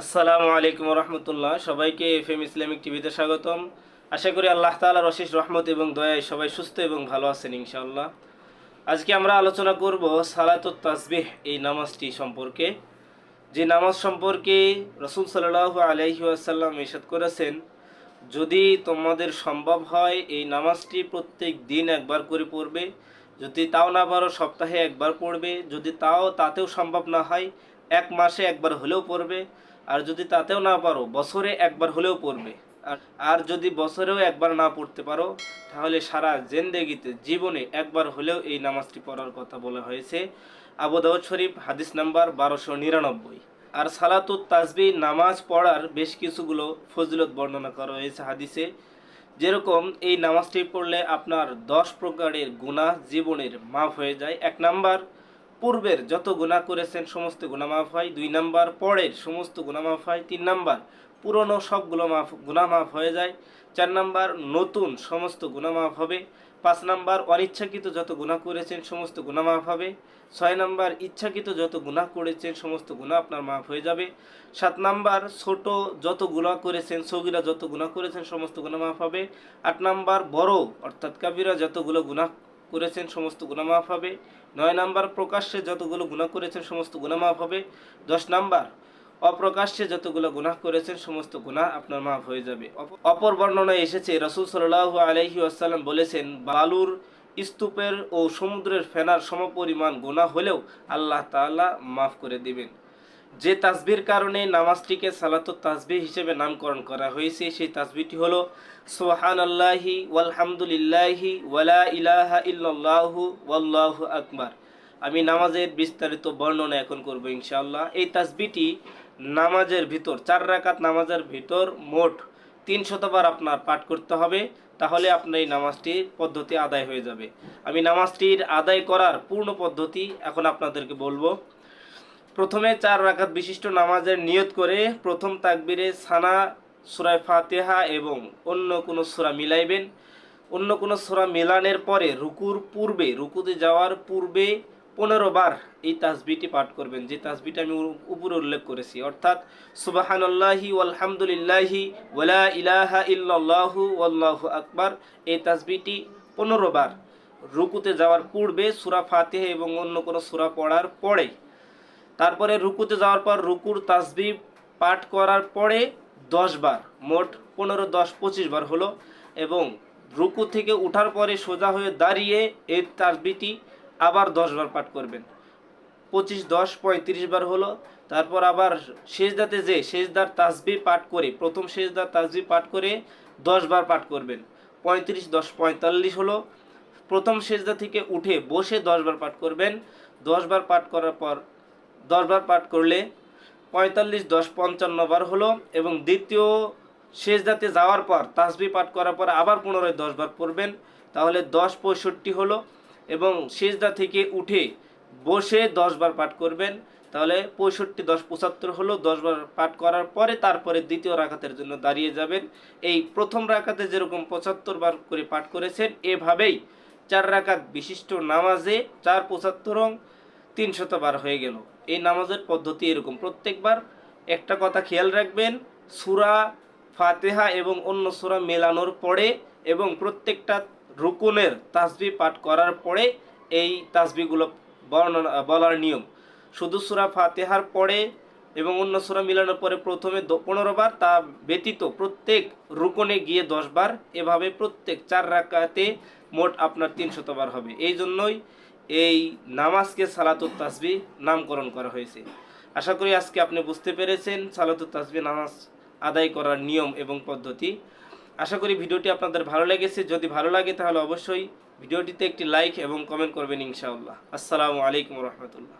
আসসালামু আলাইকুম রহমতুল্লাহ সবাইকে এফ এম ইসলামিক টিভিতে স্বাগতম। আশা করি আল্লাহ তালার অশেষ রহমত এবং দয়ায় সবাই সুস্থ এবং ভালো আছেন ইনশাআল্লাহ। আজকে আমরা আলোচনা করব সালাতুত তাসবিহ, এই নামাজটি সম্পর্কে। যে নামাজ সম্পর্কে রসুল সাল্লাহ আলহি আসাল্লাম ইসাদ করেছেন, যদি তোমাদের সম্ভব হয় এই নামাজটি প্রত্যেক দিন একবার করে পড়বে, যদি তাও না পারো সপ্তাহে একবার পড়বে, যদি তাও তাতেও সম্ভব না হয়, এক মাসে একবার হলেও পড়বে আর যদি তাতেও না পারো, বছরে একবার হলেও পড়বে। আর যদি বছরেও একবার না পড়তে পারো, তাহলে সারা জেন্দেগিতে জীবনে একবার হলেও এই নামাজটি পড়ার কথা বলা হয়েছে। আবু দাউদ শরীফ, হাদিস নাম্বার বারোশো নিরানব্বই। আর সালাতুত তাসবি নামাজ পড়ার বেশ কিছুগুলো ফজিলত বর্ণনা করা হয়েছে হাদিসে। যেরকম, এই নামাজটি পড়লে আপনার দশ প্রকারের গুনাহ জীবনের মাফ হয়ে যায়। এক নাম্বার পূর্বের যত গুনাহ করেছেন, সমস্ত গুনাহ মাফ হয়। দুই নাম্বার, পরের সমস্ত গুনাহ মাফ হয়। তিন নাম্বার, পুরনো সবগুলো মাফ গুণা মাফ হয়ে যায়। চার নাম্বার, নতুন সমস্ত গুনাহ মাফ হবে। পাঁচ নাম্বার, অনিচ্ছাকৃত যত গুণা করেছেন, সমস্ত গুনাহ মাফ হবে। ছয় নাম্বার, ইচ্ছাকৃত যত গুনাহ করেছেন, সমস্ত গুণা আপনার মাফ হয়ে যাবে। সাত নাম্বার, ছোট যত গুনাহ করেছেন, সগিরা যত গুণা করেছেন, সমস্ত গুনাহ মাফ হবে। আট নাম্বার, বড়, অর্থাৎ কাবিরা যতগুলো গুনাহ করেছেন, সমস্ত গুণামাফ হবে। নয় নাম্বার, প্রকাশ্যে যতগুলো গুণা করেছেন, সমস্ত গুণামাফ হবে। দশ নাম্বার, অপ্রকাশ্যে যতগুলো গুনাহ করেছেন, সমস্ত গুনাহ আপনার মাফ হয়ে যাবে। অপ- অপর বর্ণনায় এসেছে, রসুল সাল্লাহ আলহি আসাল্লাম বলেছেন, বালুর স্তূপের ও সমুদ্রের ফেনার সমপরিমাণ গুনাহ হলেও আল্লাহ তাআলা মাফ করে দিবেন। যে তাসবির কারণে নামাজটিকে সালাতুত তাসবি হিসেবে নামকরণ করা হয়েছে, সেই তাসবিটি হলো সোহান আল্লাহি ওয়ালহামদুলিল্লাহি ওয়ালা ইলাহা ইল্লাল্লাহু ওয়াল্লাহু আকবার। আমি নামাজের বিস্তারিত বর্ণনা এখন করব ইনশাআল্লাহ। এই তাসবিটি নামাজের ভিতর, চার রাকাত নামাজের ভিতর মোট তিন শতবার আপনার পাঠ করতে হবে, তাহলে আপনার এই নামাজটির পদ্ধতি আদায় হয়ে যাবে। আমি নামাজটির আদায় করার পূর্ণ পদ্ধতি এখন আপনাদেরকে বলব। প্রথমে চার রাকাত বিশিষ্ট নামাজের নিয়ত করে প্রথম তাকবিরে সানা সুরায় ফাতেহা এবং অন্য কোনো সুরা মিলাইবেন। অন্য কোনো সূরা মেলানের পরে রুকুর পূর্বে, রুকুতে যাওয়ার পূর্বে পনেরো বার এই তাসবিটি পাঠ করবেন। যে তাসবিটি আমি উপরে উল্লেখ করেছি। অর্থাৎ, সুবাহানাল্লাহি আলহামদুলিল্লাহি ওয়ালা ইলাহা ইল্লাল্লাহু ওয়াল্লাহু আকবার এই তাসবিটি পনেরো বার রুকুতে যাওয়ার পূর্বে সুরা ফাতেহা এবং অন্য কোনো সূরা পড়ার পরে তারপরে রুকুতে যাওয়ার পর রুকুর তাসবি পাঠ করার পরে দশ বার, মোট পনেরো, দশ, পঁচিশ বার হলো এবং রুকু থেকে উঠার পরে সোজা হয়ে দাঁড়িয়ে এই তাসবিটি আবার দশ বার পাঠ করবেন। পঁচিশ, দশ, পঁয়ত্রিশ বার হলো, তারপর আবার শেষদাতে যে শেষদার তাসবি পাঠ করে, প্রথম শেষদার তাসবি পাঠ করে দশ বার পাঠ করবেন। পঁয়ত্রিশ, দশ, পঁয়তাল্লিশ হলো, প্রথম সেজদা থেকে উঠে বসে দশ বার পাঠ করবেন। দশ বার পাঠ করার পর দশ বার পাঠ করলে পঁয়তাল্লিশ দশ পঞ্চান্ন বার হলো এবং দ্বিতীয় সেজদাতে যাওয়ার পর, তাসবি পাঠ করার পর আবার পুনরায় দশ বার পড়বেন, তাহলে দশ পঁয়ষট্টি হলো এবং সেজদা থেকে উঠে বসে দশ বার পাঠ করবেন, তাহলে পঁয়ষট্টি দশ পঁচাত্তর হলো দশ বার পাঠ করার পরে তারপরে দ্বিতীয় রাখাতের জন্য দাঁড়িয়ে যাবেন। এই প্রথম রাখাতে যেরকম পঁচাত্তর বার করে পাঠ করেছেন, এভাবেই চার রাকাত বিশিষ্ট নামাজে চার পঁচাত্তর তিনশত বার হয়ে গেল। এই নামাজের পদ্ধতি এরকম। প্রত্যেকবার একটা কথা খেয়াল রাখবেন, সুরা ফাতেহা এবং অন্য সুরা মেলানোর পরে এবং প্রত্যেকটা রুকুনের তাসবি পাঠ করার পরে এই তাসবিগুলো বর্ণনা, বলার নিয়ম। শুধু সুরা ফাতেহার পরে এবং অন্য সুরা মিলানোর পরে প্রথমে পনেরো বার তা ব্যতীত প্রত্যেক রুকনে গিয়ে দশ বার। এভাবে প্রত্যেক চার রাকাতে মোট আপনার তিনশত বার হবে। এই জন্যই এই নামাজকে সালাতুত তাসবি নামকরণ করা হয়েছে। আশা করি আজকে আপনি বুঝতে পেরেছেন সালাতুত তাসবি নামাজ আদায় করার নিয়ম এবং পদ্ধতি। আশা করি ভিডিওটি আপনাদের ভালো লেগেছে। যদি ভালো লাগে তাহলে অবশ্যই ভিডিওটিতে একটি লাইক এবং কমেন্ট করবেন ইনশাআল্লাহ। আসসালামু আলাইকুম রহমতুল্লাহ।